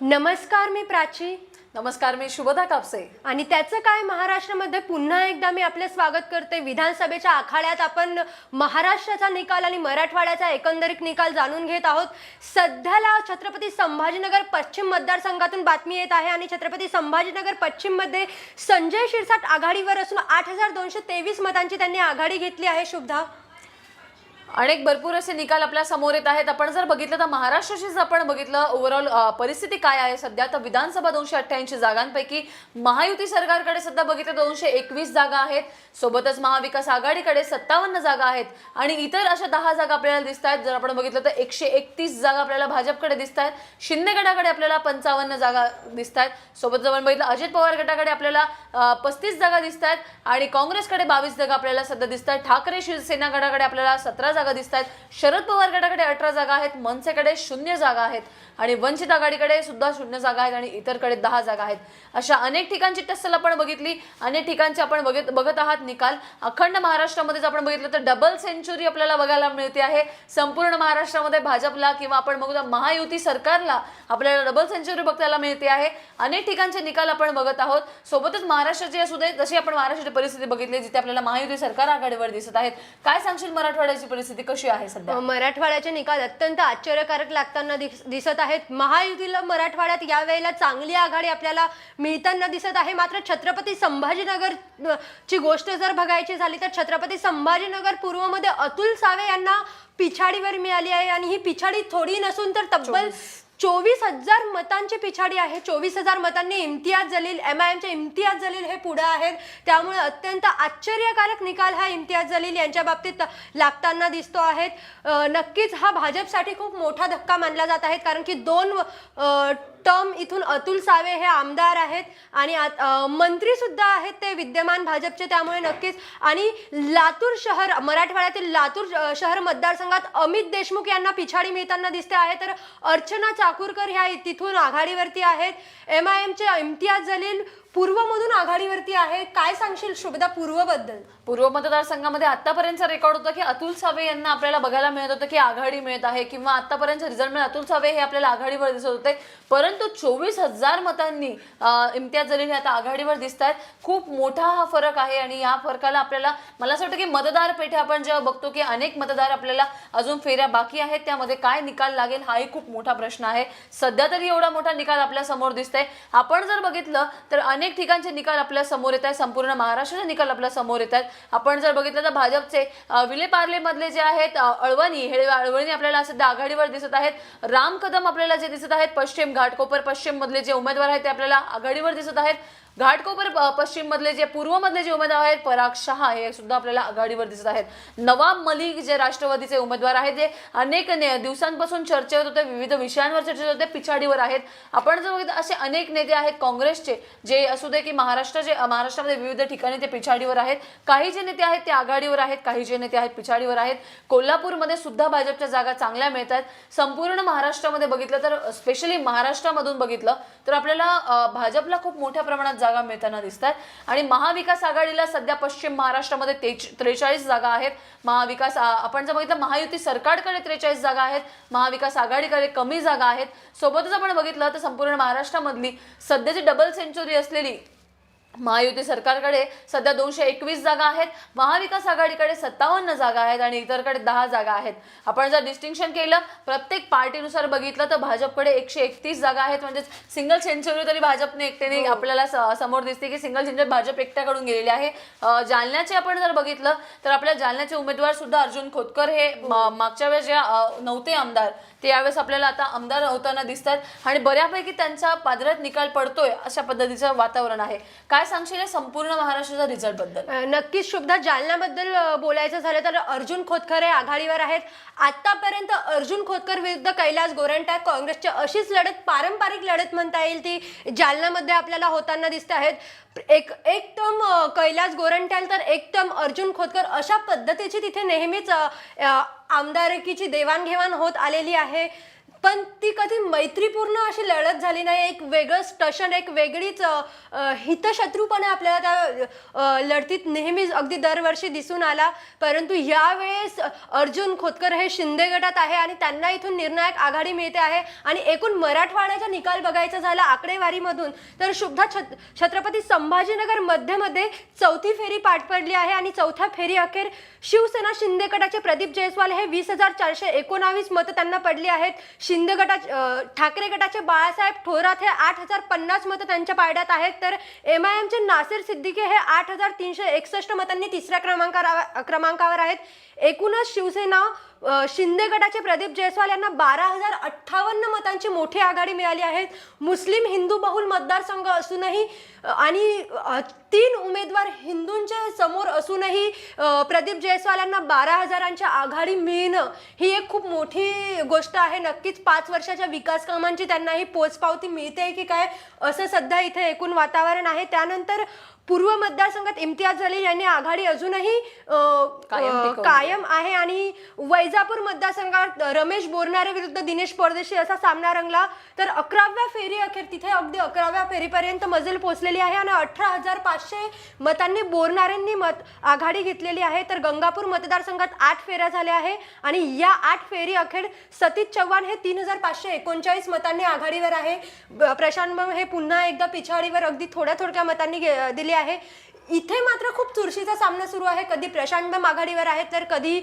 नमस्कार मी प्राची. नमस्कार मी शुभदा कापसे. आणि त्याचं काय महाराष्ट्रामध्ये पुन्हा एकदा मी आपले स्वागत करते. विधानसभेच्या आखाड्यात आपण महाराष्ट्राचा निकाल आणि मराठवाड्याचा एकंदरीत निकाल जाणून घेत आहोत. सध्याला छत्रपती संभाजीनगर पश्चिम मतदारसंघातून बातमी येत आहे आणि छत्रपती संभाजीनगर पश्चिममध्ये संजय शिरसाट आघाडीवर असून आठ हजार दोनशे तेवीस मतांची त्यांनी आघाडी घेतली आहे. शुभदा. अनेक भरपूर असे निकाल आपल्यासमोर येत आहेत. आपण जर बघितलं तर महाराष्ट्राची जर आपण बघितलं ओव्हरऑल परिस्थिती काय आहे सध्या? तर विधानसभा दोनशे अठ्ठ्याऐंशी जागांपैकी महायुती सरकारकडे सध्या बघितलं तर दोनशे एकवीस जागा आहेत. सोबतच महाविकास आघाडीकडे सत्तावन्न जागा आहेत. आणि इतर अशा दहा जागा आपल्याला दिसत आहेत. जर आपण बघितलं तर एकशे एकतीस जागा आपल्याला भाजपकडे दिसत आहेत. शिंदे गटाकडे आपल्याला पंचावन्न जागा दिसत आहेत. सोबत जर आपण बघितलं अजित पवार गटाकडे आपल्याला पस्तीस जागा दिसत आहेत. आणि काँग्रेसकडे बावीस जागा आपल्याला सध्या दिसत आहेत. ठाकरे शिवसेना गटाकडे आपल्याला सतरा जागा दिसत आहेत शरद पवार गटाकडे अठरा जागा आहेत मनसेकडे शून्य जागा आहेत आणि वंचित आघाडीकडे सुद्धा शून्य जागा आहेत आणि इतरकडे दहा जागा आहेत. अशा अनेक ठिकाणची टस्सल आपण बघितली अनेक ठिकाणचे आपण बघत बघत आहात. निकाल अखंड महाराष्ट्रामध्ये जर आपण बघितलं तर डबल सेंचुरी आपल्याला बघायला मिळते आहे. संपूर्ण महाराष्ट्रामध्ये भाजपला किंवा आपण बघू महायुती सरकारला आपल्याला डबल सेंचुरी बघायला मिळते आहे. अनेक ठिकाणचे निकाल आपण बघत आहोत. सोबतच महाराष्ट्राची असू दे जशी आपण महाराष्ट्राची परिस्थिती बघितली जिथे आपल्याला महायुती सरकार आघाडीवर दिसत आहेत. काय सांगशील मराठवाड्याची परिस्थिती? कशी आहे सध्या? मराठवाड्याचे निकाल अत्यंत आश्चर्यकारक लागताना दिस- दिसत आहेत. महायुतीला मराठवाड्यात यावेळेला चांगली आघाडी आपल्याला मिळताना दिसत आहे. मात्र छत्रपती संभाजीनगर ची गोष्ट जर बघायची झाली तर छत्रपती संभाजीनगर पूर्वमध्ये अतुल सावे यांना पिछाडीवर मिळाली आहे आणि ही पिछाडी थोडी नसून तर तब्बल चोवीस हजार मतांची पिछाडी आहे. चोवीस हजार मतांनी इम्तियाज जलील एम आय एमचे इम्तियाज जलील हे पुढे आहेत. त्यामुळे अत्यंत आश्चर्यकारक निकाल हा इम्तियाज जलील यांच्या बाबतीत लागताना दिसतो आहेत नक्कीच हा भाजपसाठी खूप मोठा धक्का मानला जात आहे. कारण की दोन टर्म इथून अतुल सावे हे आमदार आहेत आणि मंत्री सुद्धा आहेत ते विद्यमान भाजपचे त्यामुळे नक्कीच. आणि लातूर शहर मराठवाड्यातील लातूर शहर मतदारसंघात अमित देशमुख यांना पिछाडी मिळताना दिसते आहे. तर अर्चना चाकूरकर ह्या तिथून आघाडीवरती आहेत. एम आय एमचे इम्तियाज जलील पूर्वमधून आघाडीवरती आहे. काय सांगशील शुभदा पूर्वबद्दल? पूर्व मतदारसंघामध्ये आतापर्यंतचा रेकॉर्ड होता की अतुल सावे यांना आपल्याला बघायला मिळत होतं की आघाडी मिळत आहे किंवा आतापर्यंत रिझल्ट मिळत अतुल सावे हे आपल्याला आघाडीवर दिसत होते. परंतु चोवीस हजार मतांनी इम्तियाज जलील हे आता आघाडीवर दिसत आहेत खूप मोठा हा फरक आहे आणि या फरकाला आपल्याला मला असं वाटतं की मतदार पेठे आपण जेव्हा बघतो की अनेक मतदार आपल्याला अजून फेऱ्या बाकी आहेत त्यामध्ये काय निकाल लागेल हाही खूप मोठा प्रश्न आहे. सध्या तरी एवढा मोठा निकाल आपल्यासमोर आहे आपण जर बघितलं तर अनेक ठिकाणचे निकाल आपल्यासमोर येत आहेत संपूर्ण महाराष्ट्राचे निकाल आपल्यासमोर येत आहेत आपण जर बघितलं तर भाजपचे विलेपार्लेमधले विलेपार्ले मधले जे आहेत अळवणी हे अळवणी आपल्याला सध्या आघाडीवर दिसत आहेत. राम कदम आपल्याला जे दिसत आहेत पश्चिम घाटकोपर पश्चिम मधले जे उमेदवार आहेत ते आपल्याला आघाडीवर दिसत आहेत. घाटकोपर पश्चिममधले पश्चिम मधले जे पूर्व मधले जे उमेदवार आहेत पराग शहा हे सुद्धा आपल्याला आघाडीवर दिसत आहेत. नवाब मलिक जे राष्ट्रवादीचे उमेदवार आहेत जे अनेक ने- दिवसांपासून चर्चेत होते विविध विषयांवर चर्चेत होते पिछाडीवर आहेत. आपण जर बघितलं असे अनेक नेते आहेत काँग्रेसचे जे असू दे की महाराष्ट्र जे महाराष्ट्रामध्ये विविध ठिकाणी ते पिछाडीवर आहेत. काही जे नेते आहेत ते आघाडीवर आहेत काही जे नेते आहेत पिछाडीवर आहेत. कोल्हापूरमध्ये सुद्धा भाजपच्या जागा चांगल्या मिळत आहेत संपूर्ण महाराष्ट्रामध्ये बघितलं तर स्पेशली महाराष्ट्रामधून बघितलं तर आपल्याला भाजपला खूप मोठ्या प्रमाणात जागा मिळताना दिसतात आणि महाविकास आघाडीला सध्या पश्चिम महाराष्ट्रामध्ये ते त्रेचाळीस जागा आहेत. महाविकास आपण जर बघितलं महायुती सरकारकडे त्रेचाळीस जागा आहेत. महाविकास आघाडीकडे कमी जागा आहेत. सोबतच आपण बघितलं तर संपूर्ण महाराष्ट्रामधली सध्याची डबल सेंचुरी असलेली महायुती सरकारकडे सध्या दोनशे एकवीस जागा आहेत. महाविकास आघाडीकडे सत्तावन्न जागा आहेत आणि इतरकडे दहा जागा आहेत. आपण जर डिस्टिंक्शन केलं प्रत्येक पार्टीनुसार बघितलं तर भाजपकडे एकशे एकतीस जागा आहेत. म्हणजे सिंगल सेंचुरी तरी भाजपने एकट्याने आपल्याला स- समोर दिसते की सिंगल सेंचुरी भाजप एकट्याकडून गेलेली आहे. जालन्याचे आपण जर बघितलं तर आपल्या जालन्याचे उमेदवार सुद्धा अर्जुन खोतकर हे. म- मागच्या वेळेस ज्या अं, नव्हते आमदार ते यावेळेस आपल्याला आता आमदार होताना दिसतात आणि बऱ्यापैकी त्यांचा पादरात निकाल पडतोय अशा पद्धतीचं वातावरण आहे. काय सांगशील या संपूर्ण महाराष्ट्राच्या रिझल्टबद्दल? नक्कीच शुभदा. जालन्याबद्दल बोलायचं झालं तर अर्जुन खोतकर हे आघाडीवर आहेत. आतापर्यंत अर्जुन खोतकर विरुद्ध कैलास गोरंट्याल काँग्रेसची अशीच लढत पारंपरिक लढत म्हणता येईल ती जालन्यामध्ये आपल्याला होताना दिसते आहेत. एक एक टर्म कैलास गोरंट्याल तर एकदम अर्जुन खोतकर अशा पद्धतीची तिथे नेहमीच आमदारकीची देवाणघेवाण होत आलेली आहे. पण ती कधी मैत्रीपूर्ण अशी लढत झाली नाही. एक वेगळं स्टशन एक वेगळीच हितशत्रूपणा आपल्याला त्या लढतीत नेहमीच अगदी दरवर्षी दिसून आला. परंतु यावेळेस अर्जुन खोतकर हे शिंदे गटात आहे आणि त्यांना इथून निर्णायक आघाडी मिळते आहे. आणि एकूण मराठवाड्याचा निकाल बघायचा झाला आकडेवारीमधून तर शुद्धा छत छत्रपती संभाजीनगर मध्यमध्ये चौथी फेरी पाठ पडली आहे आणि चौथ्या फेरी अखेर शिवसेना शिंदे गटाचे प्रदीप जयस्वाल हे वीस हजार चारशे एकोणावीस मतं त्यांना पडली आहेत. शिंदे गटा ठाकरे गटाचे बाळासाहेब थोरात हे आठ हजार पन्नास मतं त्यांच्या पायड्यात आहेत. तर एम आय एमचे नासिर सिद्दीकी हे आठ हजार तीनशे एकसष्ट मतांनी तिसऱ्या क्रमांकावर क्रमांकावर आहेत. एकूणच शिवसेना शिंदे गटाचे प्रदीप जयस्वाल यांना बारा हजार अठ्ठावन्न मतांची मोठी आघाडी मिळाली आहे. मुस्लिम हिंदू बहुल मतदारसंघ असूनही आणि तीन उमेदवार हिंदूंच्या समोर असूनही प्रदीप जयस्वाल यांना बारा हजारांची आघाडी मिळणं ही एक खूप मोठी गोष्ट आहे. नक्कीच पाच वर्षाच्या विकास कामांची त्यांना ही पोचपावती मिळते की काय असं सध्या इथे एकूण वातावरण आहे. त्यानंतर पूर्व मतदारसंघात इम्तियाज जलील यांनी आघाडी अजूनही कायम आहे. आणि वैजापूर मतदारसंघात रमेश बोरनारे विरुद्ध दिनेश परदेशी असा सामना रंगला. तर अकराव्या फेरी अखेर तिथे अगदी अकराव्या फेरीपर्यंत मजल पोहोचलेली आहे आणि अठरा हजार पाचशे मतांनी बोरनारेंनी मत आघाडी घेतलेली आहे. तर गंगापूर मतदारसंघात आठ फेऱ्या झाल्या आहे आणि या आठ फेरी अखेर सतीश चव्हाण हे तीन हजार पाचशे एकोणचाळीस मतांनी आघाडीवर आहे. प्रशांत हे पुन्हा एकदा पिछाडीवर अगदी थोड्या थोडक्या मतांनी दिली आहे. इथे मात्र खूप चुरशीचा सामना सुरू आहे. कधी प्रशांत आघाडीवर आहे तर कधी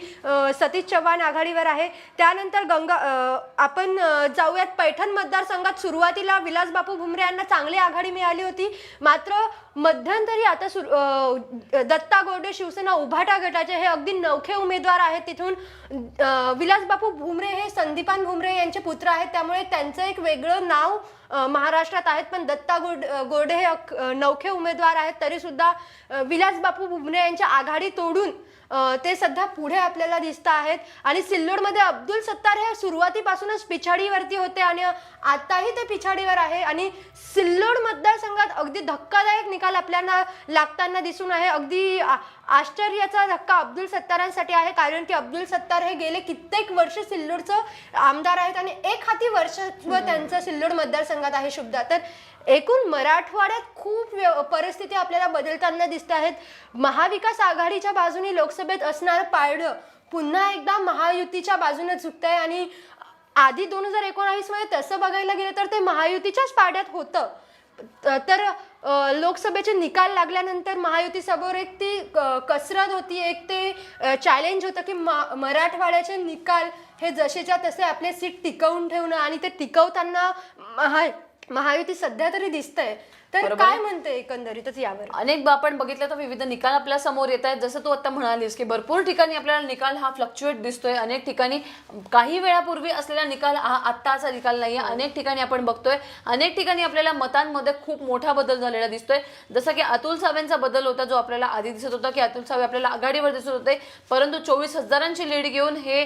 सतीश चव्हाण आघाडीवर आहे. त्यानंतर गंगा आपण जाऊयात पैठण मतदारसंघात. सुरुवातीला विलास बापू भुमरे यांना चांगली आघाडी मिळाली होती. मात्र मध्यंतरी आता सुरू दत्ता गोडे शिवसेना उभाटा गटाचे हे अगदी नवखे उमेदवार आहेत. तिथून विलासबापू भुमरे हे संदीपान भुमरे यांचे पुत्र आहेत. त्यामुळे त्यांचं एक वेगळं नाव महाराष्ट्रात आहेत. पण दत्ता गोड गोडे हे नवखे उमेदवार आहेत. तरीसुद्धा विलासबापू भुमरे यांच्या आघाडी तोडून ते सध्या पुढे आपल्याला दिसत आहेत. आणि सिल्लोडमध्ये अब्दुल सत्तार हे सुरुवातीपासूनच पिछाडीवरती होते आणि आताही ते पिछाडीवर आहे. आणि सिल्लोड मतदारसंघात अगदी धक्कादायक निकाल आपल्याला लागताना दिसून आहे. अगदी आश्चर्याचा धक्का अब्दुल सत्तारांसाठी आहे कारण की अब्दुल सत्तार हे गेले कित्येक वर्ष सिल्लोडचं आमदार आहेत आणि एक हाती वर्षत्व त्यांचं सिल्लोड मतदारसंघात आहे शुभदा. तर एकूण मराठवाड्यात खूप व्य- परिस्थिती आपल्याला बदलताना दिसत आहेत. महाविकास आघाडीच्या बाजूने लोकसभेत असणारं पारडं पुन्हा एकदा महायुतीच्या बाजूने झुकत आहे आणि आधी दोन हजार एकोणावीसमध्ये तसं बघायला गेलं तर ते महायुतीच्याच पाड्यात होतं. तर लोकसभेचे निकाल लागल्यानंतर महायुतीसमोर एक ती क- कसरत होती एक ते चॅलेंज होतं की मराठवाड्याचे निकाल हे जसेच्या तसे आपले सीट टिकवून ठेवणं आणि ते टिकवताना महा महायुती सध्या तरी दिसतंय. तर काय आहे. म्हणते एकंदरीतच यावर? अनेक आपण बघितलं तर विविध निकाल आपल्यासमोर येत आहेत. जसं तू आता म्हणालीस की भरपूर ठिकाणी आपल्याला निकाल हा फ्लक्च्युएट दिसतोय. अनेक ठिकाणी काही वेळापूर्वी असलेला निकाल हा आत्ताचा निकाल नाहीये. अनेक ठिकाणी आपण बघतोय. अनेक ठिकाणी आपल्याला मतांमध्ये खूप मोठा बदल झालेला दिसतोय. जसं की अतुल सावेंचा बदल होता जो आपल्याला आधी दिसत होता की अतुल सावे आपल्याला आघाडीवर दिसत होते. परंतु चोवीस हजारांची लीड घेऊन हे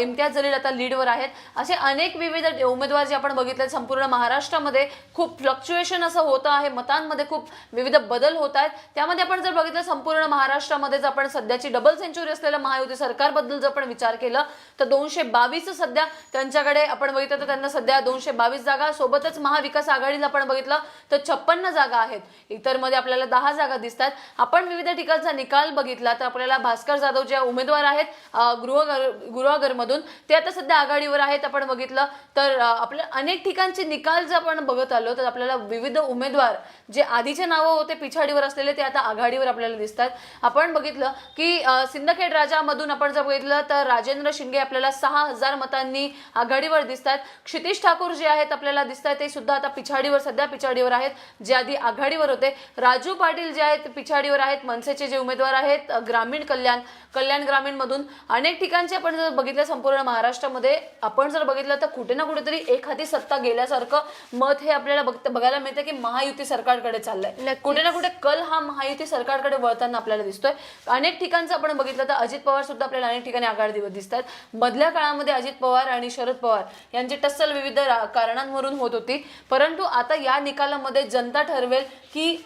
इम्तियाज जलील आता लीडवर आहेत. असे अनेक विविध उमेदवार जे आपण बघितले संपूर्ण महाराष्ट्रामध्ये खूप फ्लक्च्युएशन असं होतं आहे मतांमध्ये खूप विविध बदल होत आहेत. त्यामध्ये आपण जर बघितलं संपूर्ण महाराष्ट्रामध्ये जर आपण सध्याची डबल सेंचुरी असलेलं महायुती सरकारबद्दल जर आपण विचार केला तर दोनशे बावीस सध्या त्यांच्याकडे आपण बघितलं तर त्यांना सध्या दोनशे बावीस जागा सोबतच महाविकास आघाडीला आपण बघितलं तर छप्पन्न जागा आहेत. इतरमध्ये आपल्याला दहा जागा दिसतात. आपण विविध ठिकाणचा निकाल बघितला तर आपल्याला भास्कर जाधव जे उमेदवार आहेत गृहगर गृहगरमधून ते आता सध्या आघाडीवर आहेत आपण बघितलं. तर आपल्या अनेक ठिकाणचे निकाल जर आपण बघत आलो तर आपल्याला विविध उमेदवार जे आधीचे नावं होते पिछाडीवर असलेले ते आता आघाडीवर आपल्याला दिसतात. आपण बघितलं की सिंदखेड राजामधून आपण जर बघितलं तर राजेंद्र शिंगे आपल्याला सहा हजार मतांनी आघाडीवर दिसतात. क्षितिश ठाकूर जे आहेत आपल्याला दिसतात ते सुद्धा आता पिछाडीवर सध्या पिछाडीवर आहेत जे आधी आघाडीवर होते. राजू पाटील जे आहेत पिछाडीवर आहेत. मनसेचे जे उमेदवार आहेत ग्रामीण कल्याण कल्याण ग्रामीण मधून अनेक ठिकाणचे आपण जर बघितलं संपूर्ण महाराष्ट्रामध्ये आपण जर बघितलं तर कुठे ना कुठेतरी एखादी सत्ता गेल्यासारखं मत हे आपल्याला बघत बघायला मिळतं की महायुती सरकारकडे चाललंय. कुठे ना कुठे कल हा महायुती सरकारकडे वळताना आपल्याला दिसतोय. अनेक ठिकाणचं आपण बघितलं तर अजित पवार सुद्धा आपल्याला अनेक ठिकाणी आघाडीवर दिसतात. मधल्या काळामध्ये अजित पवार आणि शरद पवार यांची टस्सल विविध कारणांवरून होत होती. परंतु आता या निकालामध्ये जनता ठरवेल की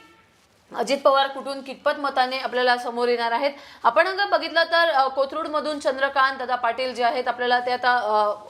अजित पवार कुठून कितपत मताने आपल्याला समोर येणार आहेत? आपण अगं बघितलं तर कोथरूडमधून चंद्रकांत दादा पाटील जे आहेत आपल्याला ते आता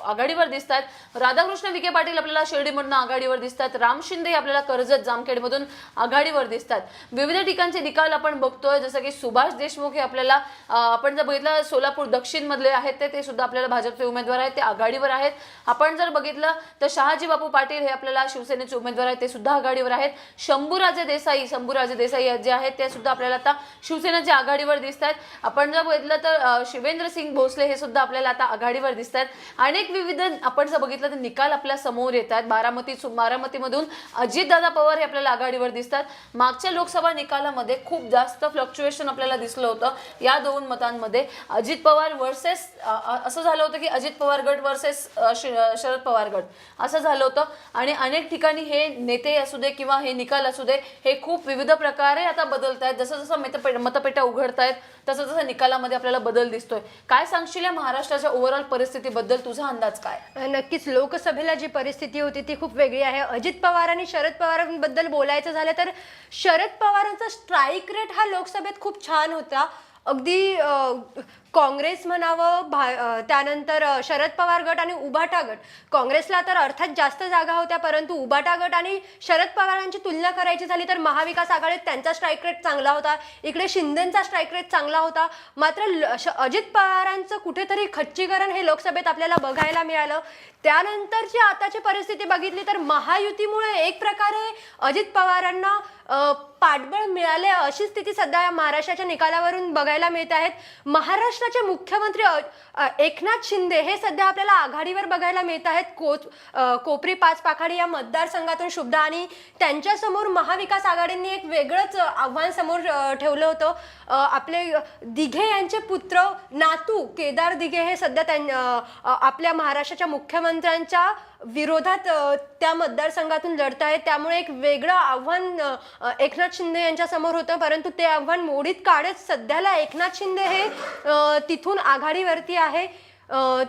आघाडीवर दिसत आहेत राधाकृष्ण विखे पाटील आपल्याला शिर्डीमधून आघाडीवर दिसत आहेत राम शिंदे हे आपल्याला कर्जत जामखेडमधून आघाडीवर दिसतात विविध ठिकाणचे निकाल आपण बघतोय जसं की सुभाष देशमुख हे आपल्याला आपण जर बघितलं सोलापूर दक्षिणमधले आहेत ते ते सुद्धा आपल्याला भाजपचे उमेदवार आहेत ते आघाडीवर आहेत. आपण जर बघितलं तर शहाजी बापू पाटील हे आपल्याला शिवसेनेचे उमेदवार आहेत ते सुद्धा आघाडीवर आहेत. शंभूराजे देसाई शंभूराजे देसाई जे आहेत ते सुद्धा आपल्याला आता शिवसेनेच्या आघाडीवर दिसत आहेत आपण जर बघितलं तर शिवेंद्र सिंग भोसले हे सुद्धा आपल्याला आता आघाडीवर दिसत आहेत अनेक विविध आपण जर बघितलं तर निकाल आपल्यासमोर येत आहेत बारामती बारामतीमधून अजितदादा पवार हे आपल्याला आघाडीवर दिसतात. मागच्या लोकसभा निकालामध्ये खूप जास्त फ्लक्च्युएशन आपल्याला दिसलं होतं. या दोन मतांमध्ये अजित पवार वर्सेस असं झालं होतं की अजित पवार गट वर्सेस शरद पवार गट. असं झालं होतं. आणि अनेक ठिकाणी हे नेते असू दे किंवा हे निकाल असू दे हे खूप विविध प्रकार आता बदलत आहेत जसं जसं मतपेट मतपेट्या उघडत आहेत तसं तसं निकालामध्ये आपल्याला बदल दिसतोय. काय सांगशील या महाराष्ट्राच्या ओव्हरऑल परिस्थितीबद्दल? तुझा अंदाज काय? नक्कीच. लोकसभेला जी परिस्थिती होती ती खूप वेगळी आहे. अजित पवार आणि शरद पवारांबद्दल बोलायचं झालं तर शरद पवारांचा स्ट्राईक रेट हा लोकसभेत खूप छान होता. अगदी काँग्रेस म्हणावं भा त्यानंतर शरद पवार गट आणि उभाटा गट. काँग्रेसला तर अर्थात जास्त जागा होत्या परंतु उभाटा गट आणि शरद पवारांची तुलना करायची झाली तर महाविकास आघाडीत त्यांचा स्ट्राईक रेट चांगला होता. इकडे शिंदेंचा स्ट्राईक रेट चांगला होता. मात्र ल- अजित पवारांचं कुठेतरी खच्चीकरण हे लोकसभेत आपल्याला बघायला मिळालं. त्यानंतरची आताची परिस्थिती बघितली तर महायुतीमुळे एक प्रकारे अजित पवारांना पाठबळ मिळाले अशी स्थिती सध्या या महाराष्ट्राच्या निकालावरून बघायला मिळत आहेत. महाराष्ट्राचे मुख्यमंत्री एकनाथ शिंदे हे सध्या आपल्याला आघाडीवर बघायला मिळत आहेत. कोच कोपरी पाच पाखाडी या मतदारसंघातून शुभदा आणि त्यांच्यासमोर महाविकास आघाडींनी एक वेगळंच आव्हान समोर ठेवलं होतं. आपले दिघे यांचे पुत्र नातू केदार दिघे हे सध्या त्यां आपल्या महाराष्ट्राच्या मुख्यमंत्र्यांच्या विरोधात त्या मतदारसंघातून लढत आहेत त्यामुळे एक वेगळं आव्हान एकनाथ शिंदे यांच्या समोर होतं. परंतु ते आव्हान मोडीत काढत सध्याला एकनाथ शिंदे हे तिथून आघाडीवरती आहे.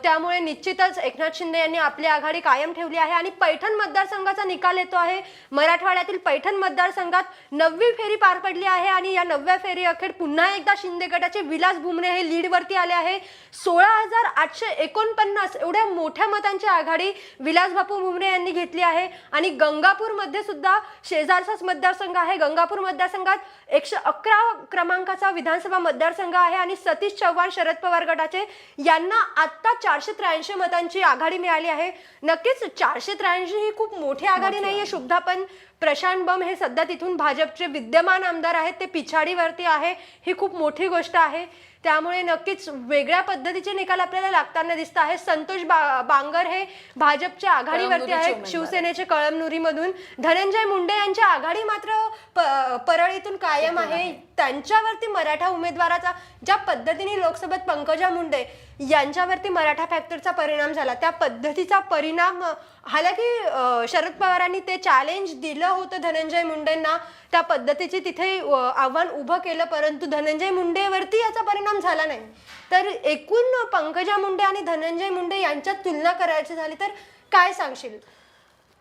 त्यामुळे निश्चितच एकनाथ शिंदे यांनी आपली आघाडी कायम ठेवली आहे आणि पैठण मतदारसंघाचा निकाल येतो आहे. मराठवाड्यातील पैठण मतदारसंघात नववी फेरी पार पडली आहे आणि या नवव्या फेरी अखेर पुन्हा एकदा शिंदे गटाचे विलास बुमरे हे लीडवरती आले आहे. सोळा हजार आठशे एकोणपन्नास एवढ्या मोठ्या मतांची आघाडी विलास बापू बुमरे यांनी घेतली आहे. आणि गंगापूरमध्ये सुद्धा शेजारचाच मतदारसंघ आहे. गंगापूर मतदारसंघात एकशे अकरा क्रमांकाचा विधानसभा मतदारसंघ आहे आणि सतीश चव्हाण शरद पवार गटाचे यांना आत्ता चारशे त्र्याऐंशी मतांची आघाडी मिळाली आहे. नक्कीच चारशे त्र्याऐंशी ही खूप मोठी आघाडी नाहीये. शुभदा पण प्रशांत बम हे सध्या तिथून भाजपचे विद्यमान आमदार आहेत. ते पिछाडीवरती आहे. ही खूप मोठी गोष्ट आहे. त्यामुळे नक्कीच वेगळ्या पद्धतीचे निकाल आपल्याला लागताना दिसत आहे संतोष बा बांगर हे भाजपच्या आघाडीवरती आहेत. शिवसेनेचे कळमनुरीमधून. धनंजय मुंडे यांची आघाडी मात्र परळीतून कायम आहे. त्यांच्यावरती मराठा उमेदवाराचा ज्या पद्धतीने लोकसभेत पंकजा मुंडे यांच्यावरती मराठा फॅक्टरचा परिणाम झाला त्या पद्धतीचा परिणाम हालाकी शरद पवारांनी ते चॅलेंज दिलं होतं धनंजय मुंडेंना. त्या पद्धतीचे तिथे आव्हान उभं केलं परंतु धनंजय मुंडेवरती याचा परिणाम झाला नाही. तर एकूण पंकजा मुंडे आणि धनंजय मुंडे यांच्यात तुलना करायची झाली तर काय सांगशील?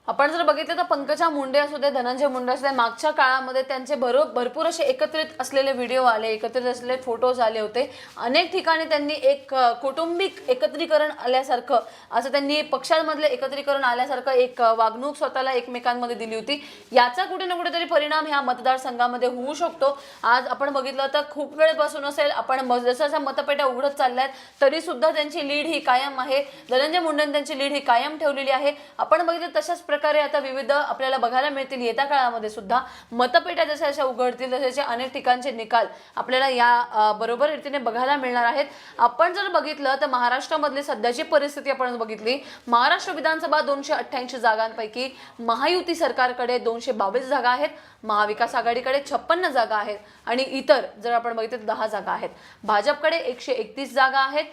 आपण जर बघितलं तर पंकजा मुंडे असू दे धनंजय मुंडे असू दे मागच्या काळामध्ये त्यांचे भरो भरपूर असे एकत्रित असलेले व्हिडिओ आले एकत्रित असलेले फोटोज आले होते. अनेक ठिकाणी त्यांनी एक कौटुंबिक एकत्रीकरण आल्यासारखं असं त्यांनी पक्षांमधले एकत्रीकरण आल्यासारखं एक वागणूक स्वतःला एकमेकांमध्ये दिली होती. याचा कुठे ना कुठेतरी परिणाम ह्या मतदारसंघामध्ये होऊ शकतो. आज आपण बघितलं तर खूप वेळपासून असेल आपण म- जसं मतपेट्या उघडत चालल्या तरी सुद्धा त्यांची लीड ही कायम आहे. धनंजय मुंडेंनी त्यांची लीड ही कायम ठेवलेली आहे. आपण बघितलं तशाच प्रकारे आता विविध आपल्याला बघायला मिळतील. येत्या काळामध्ये सुद्धा मतपेट्या जशा अशा उघडतील तसे अनेक ठिकाणचे निकाल आपल्याला या बरोबर रीतीने बघायला मिळणार आहेत. आपण जर बघितलं तर महाराष्ट्रामधली सध्याची परिस्थिती आपण बघितली महाराष्ट्र विधानसभा दोनशे अठ्ठ्याऐंशी जागांपैकी महायुती सरकारकडे दोनशे बावीस जागा आहेत महाविकास आघाडीकडे छप्पन्न जागा आहेत आणि इतर जर आपण बघितलं तर दहा जागा आहेत. भाजपकडे एकशे एकतीस जागा आहेत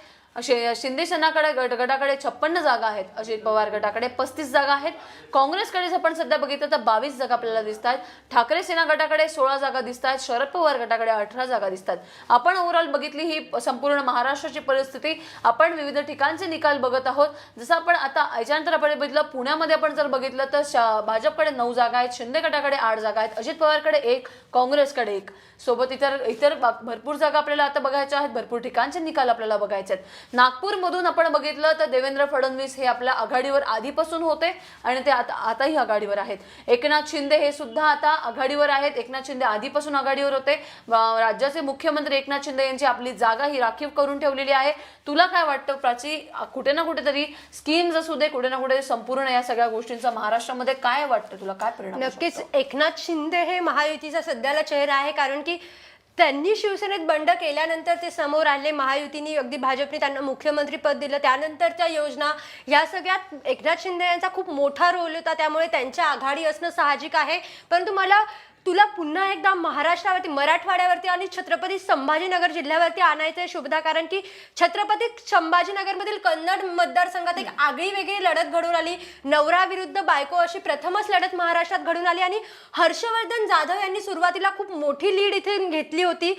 शिंदे सेनाकडे गट गटाकडे छप्पन्न जागा आहेत. अजित पवार गटाकडे पस्तीस जागा आहेत. काँग्रेसकडे जर आपण सध्या बघितलं तर बावीस जागा आपल्याला दिसत आहेत ठाकरे सेना गटाकडे सोळा जागा दिसत आहेत शरद पवार गटाकडे अठरा जागा दिसतात आपण ओव्हरऑल बघितली ही संपूर्ण महाराष्ट्राची परिस्थिती. आपण विविध ठिकाणचे निकाल बघत आहोत. जसं आपण आता याच्यानंतर आपण बघितलं पुण्यामध्ये आपण जर बघितलं तर शा- भाजपकडे नऊ जागा आहेत. शिंदे गटाकडे आठ जागा आहेत. अजित पवारकडे एक काँग्रेसकडे एक. सोबत इतर इतर भरपूर जागा आपल्याला आता बघायच्या आहेत. भरपूर ठिकाणचे निकाल आपल्याला बघायचे आहेत. नागपूरमधून आपण बघितलं तर देवेंद्र फडणवीस हे आपल्या आघाडीवर आधीपासून होते आणि ते आता आताही आघाडीवर आहेत. एकनाथ शिंदे हे सुद्धा आता आघाडीवर आहेत. एकनाथ शिंदे आधीपासून आघाडीवर होते. राज्याचे मुख्यमंत्री एकनाथ शिंदे यांची आपली जागा ही राखीव करून ठेवलेली आहे. तुला काय वाटतं प्राची? कुठे ना कुठेतरी स्कीम्स असू दे कुठे ना कुठे संपूर्ण या सगळ्या गोष्टींचा महाराष्ट्रामध्ये काय वाटतं तुला? काय परिणाम नक्कीच. एकनाथ शिंदे हे महायुतीचा सध्याला चेहरा आहे कारण की त्यांनी शिवसेनेत बंड केल्यानंतर ते समोर आले. महायुतीने अगदी भाजपने त्यांना मुख्यमंत्री पद दिलं. त्यानंतरच्या योजना या सगळ्यात एकनाथ शिंदे यांचा खूप मोठा रोल होता. त्यामुळे त्यांच्या आघाडी असणं साहजिक आहे. परंतु मला तुला पुन्हा एकदा महाराष्ट्रावरती मराठवाड्यावरती आणि छत्रपती संभाजीनगर जिल्ह्यावरती आणायचं आहे शुभदा. कारण की छत्रपती संभाजीनगरमधील कन्नड मतदारसंघात एक आगळी वेगळी लढत घडून आली. नवरा विरुद्ध बायको अशी प्रथमच लढत महाराष्ट्रात घडून आली आणि हर्षवर्धन जाधव यांनी सुरुवातीला खूप मोठी लीड इथे घेतली होती.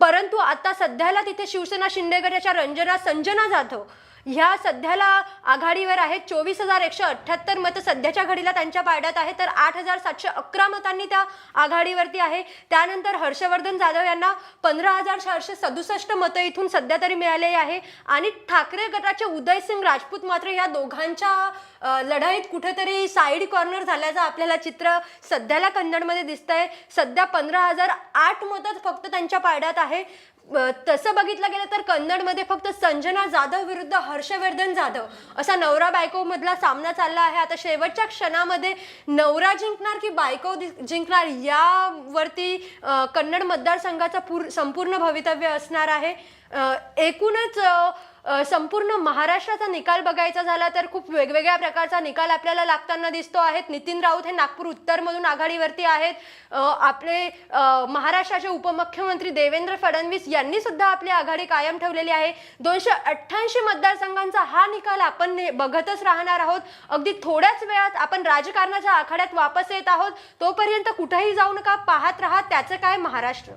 परंतु आता सध्याला तिथे शिवसेना शिंदेगडाच्या रंजना संजना जाधव ह्या सध्याला आघाडीवर आहेत चोवीस हजार एकशे अठ्ठ्याहत्तर मतं. सध्याच्या घडीला त्यांच्या पायड्यात आहे तर आठ हजार सातशे अकरा मतांनी त्या आघाडीवरती आहे. त्यानंतर हर्षवर्धन जाधव यांना पंधरा हजार चारशे सदुसष्ट मतं इथून सध्या तरी मिळालेली आहे. आणि ठाकरे गटाचे उदयसिंग राजपूत मात्र या दोघांच्या लढाईत कुठेतरी साईड कॉर्नर झाल्याचं आपल्याला चित्र सध्याला कन्नडमध्ये दिसतंय. सध्या पंधरा हजार आठ मतं फक्त त्यांच्या पायड्यात आहे. तसं बघितलं गेलं तर कन्नडमध्ये फक्त संजना जाधव विरुद्ध हर्षवर्धन जाधव असा नवरा बायको मधला सामना चालला आहे. आता शेवटच्या क्षणामध्ये नवरा जिंकणार की बायको जिंकणार यावरती कन्नड मतदारसंघाचं पूर संपूर्ण भवितव्य असणार आहे. एकूणच संपूर्ण महाराष्ट्राचा निकाल बघायचा झाला तर खूप वेगवेगळ्या प्रकारचा निकाल आपल्याला लागताना दिसतो आहेत. नितीन राऊत हे नागपूर उत्तरमधून आघाडीवरती आहेत. आपले महाराष्ट्राचे उपमुख्यमंत्री देवेंद्र फडणवीस यांनी सुद्धा आपली आघाडी कायम ठेवलेली आहे. दोनशे अठ्ठ्याऐंशी मतदारसंघांचा हा निकाल आपण ने- बघतच राहणार आहोत. अगदी थोड्याच वेळात आपण राजकारणाच्या आखाड्यात वापस येत आहोत. तोपर्यंत कुठेही जाऊ नका पाहत राहा त्याचं काय महाराष्ट्र.